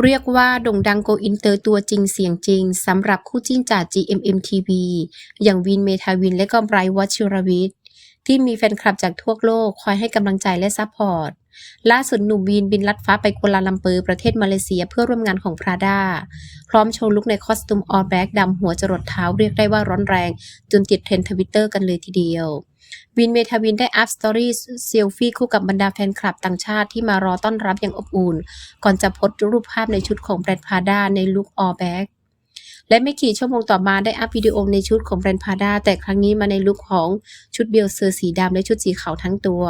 เรียกว่าโด่งดังโกอินเตอร์ตัวจริงเสียงจริงสำหรับคู่จิ้นจาก GMM TV อย่างวินเมทาวินและก็ไบรท์วัชิรวิทย์ที่มีแฟนคลับจากทั่วโลกคอยให้กำลังใจและซัพพอร์ต ล่าสุดหนุ่มวีนบินลัดฟ้าไปกัวลาลัมเปอร์ประเทศมาเลเซียเพื่อร่วมงานของพราดาพร้อมโชว์ลุคในคอสตูมออลแบล็กดำหัวจรดเท้าเรียกได้ว่าร้อนแรง จนติดเทรนด์ทวิตเตอร์กันเลยทีเดียววินเมทาวินได้อัพสตอรี่เซลฟี่คู่กับบรรดาแฟนคลับต่างชาติที่มารอต้อนรับอย่างอบอุ่น ก่อนจะโพสต์รูปภาพในชุดของแบรนด์พาด้าในลุคออแบ็กและไม่กี่ชั่วโมงต่อมาได้อัพวิดีโอในชุดของแบรนด์พาด้าแต่ครั้งนี้มาในลุคของชุดเบลเซอร์สีดำและชุดสีขาวทั้งตัว